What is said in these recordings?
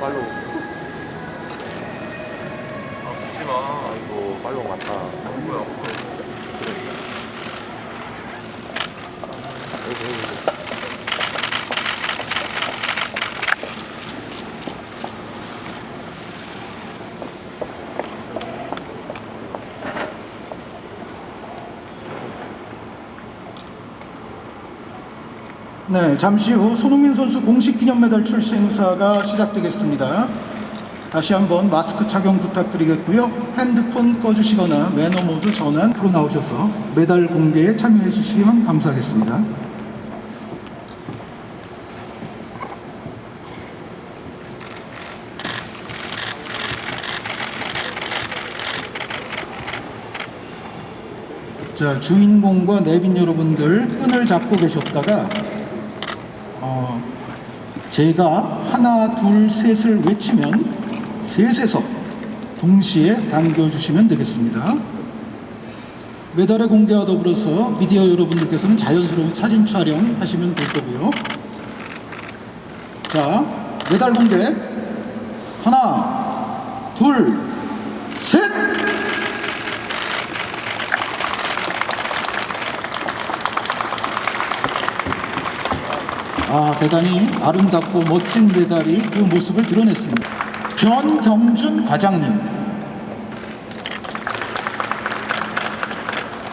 빨로. 아, 붙지 마. 아이고, 빨로 갔다. 뭐야, 아이고, 아이고. 네, 잠시 후 손흥민 선수 공식 기념 메달 출시 행사가 시작되겠습니다. 다시 한번 마스크 착용 부탁드리겠고요. 핸드폰 꺼주시거나 매너 모드 전환 프로 나오셔서 메달 공개에 참여해 주시면 감사하겠습니다. 자, 주인공과 내빈 여러분들 끈을 잡고 계셨다가 어, 제가 하나, 둘, 셋을 외치면 셋에서 동시에 당겨주시면 되겠습니다. 메달의 공개와 더불어서 미디어 여러분들께서는 자연스러운 사진 촬영하시면 될 거고요. 자, 메달 공개 하나, 둘, 셋! 아, 대단히 아름답고 멋진 메달이 그 모습을 드러냈습니다. 변경준 과장님,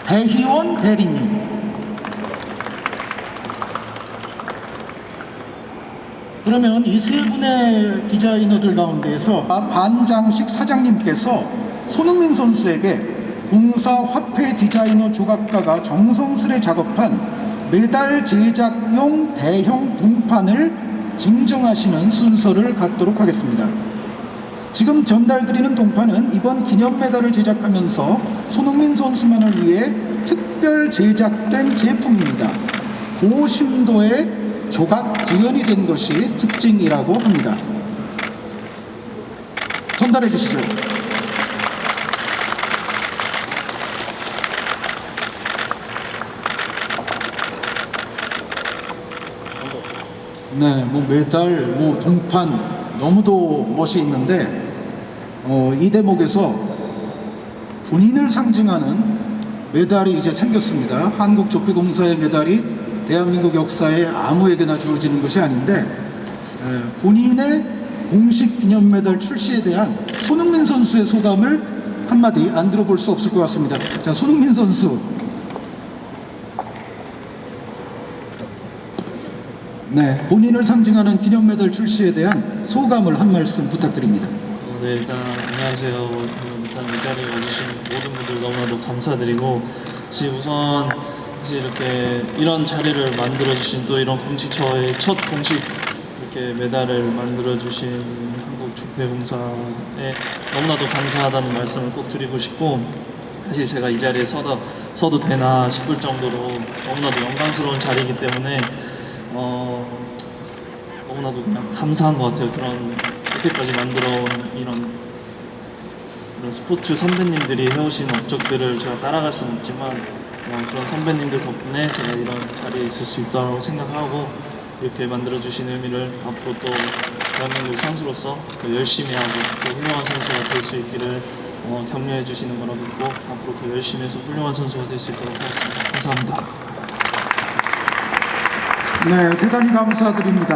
배희원 대리님, 그러면 이 세 분의 디자이너들 가운데에서 반장식 사장님께서 손흥민 선수에게 공사 화폐 디자이너 조각가가 정성스레 작업한 메달 제작용 대형 동판을 증정하시는 순서를 갖도록 하겠습니다. 지금 전달드리는 동판은 이번 기념 메달을 제작하면서 손흥민 선수만을 위해 특별 제작된 제품입니다. 고심도의 조각 구현이 된 것이 특징이라고 합니다. 전달해 주시죠. 네, 뭐 메달, 뭐 동판 너무도 멋이 있는데 어, 이 대목에서 본인을 상징하는 메달이 이제 생겼습니다. 한국조폐공사의 메달이 대한민국 역사에 아무에게나 주어지는 것이 아닌데 에, 본인의 공식 기념 메달 출시에 대한 손흥민 선수의 소감을 한마디 안 들어볼 수 없을 것 같습니다. 자, 손흥민 선수. 네, 본인을 상징하는 기념 메달 출시에 대한 소감을 한 말씀 부탁드립니다. 어, 네 일단 안녕하세요. 어, 일단 이 자리에 와주신 모든 분들 너무나도 감사드리고 우선 사실 이렇게 이런 자리를 만들어주신 또 이런 공식처의 첫 공식 이렇게 메달을 만들어주신 한국조폐공사에 너무나도 감사하다는 말씀을 꼭 드리고 싶고 사실 제가 이 자리에 서다, 서도 되나 싶을 정도로 너무나도 영광스러운 자리이기 때문에 어, 너무나도 그냥 감사한 것 같아요. 그런 이렇게까지 만들어온 이런 이런 스포츠 선배님들이 해오신 업적들을 제가 따라갈 수는 없지만 어, 그런 선배님들 덕분에 제가 이런 자리에 있을 수 있다고 생각하고 이렇게 만들어주신 의미를 앞으로 또 대한민국 선수로서 더 열심히 하고 또 훌륭한 선수가 될 수 있기를 어, 격려해 주시는 거라 믿고 앞으로 더 열심히 해서 훌륭한 선수가 될 수 있도록 하겠습니다. 감사합니다. 네, 대단히 감사드립니다.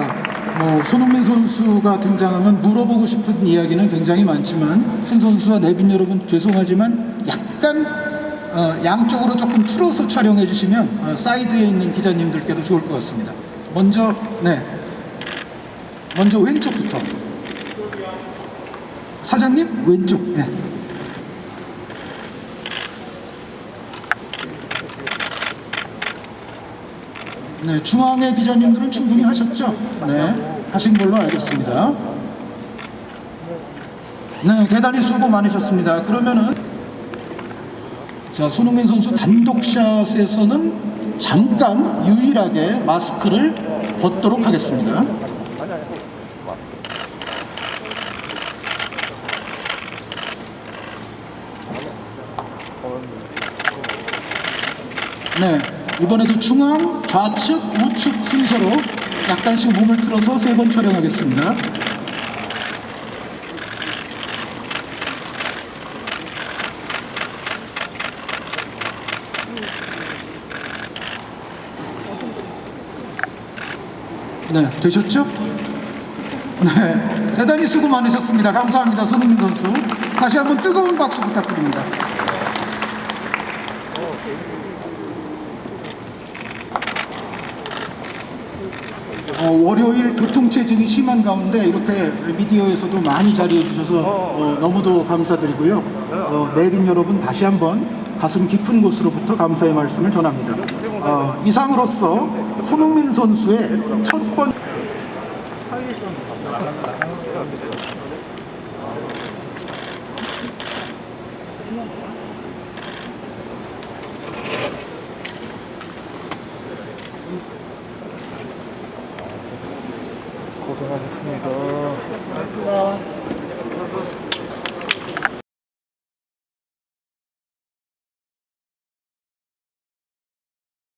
뭐 손흥민 선수가 등장하면 물어보고 싶은 이야기는 굉장히 많지만 손 선수와 내빈 여러분 죄송하지만 약간 어, 양쪽으로 조금 틀어서 촬영해 주시면 어, 사이드에 있는 기자님들께도 좋을 것 같습니다. 먼저 네, 먼저 왼쪽부터 사장님 왼쪽. 네. 네, 중앙의 기자님들은 충분히 하셨죠? 네, 하신 걸로 알겠습니다. 네, 대단히 수고 많으셨습니다. 그러면은 자, 손흥민 선수 단독샷에서는 잠깐 유일하게 마스크를 벗도록 하겠습니다. 네, 이번에도 중앙, 좌측, 우측 순서로 약간씩 몸을 틀어서 세 번 촬영하겠습니다. 네, 되셨죠? 네, 대단히 수고 많으셨습니다. 감사합니다, 손흥민 선수. 다시 한번 뜨거운 박수 부탁드립니다. 어, 월요일 교통체증이 심한 가운데 이렇게 미디어에서도 많이 자리해 주셔서 어, 너무도 감사드리고요. 어, 내빈 여러분 다시 한번 가슴 깊은 곳으로부터 감사의 말씀을 전합니다. 어, 이상으로서 손흥민 선수의 첫 번. 고생하셨습니다. 고맙습니다.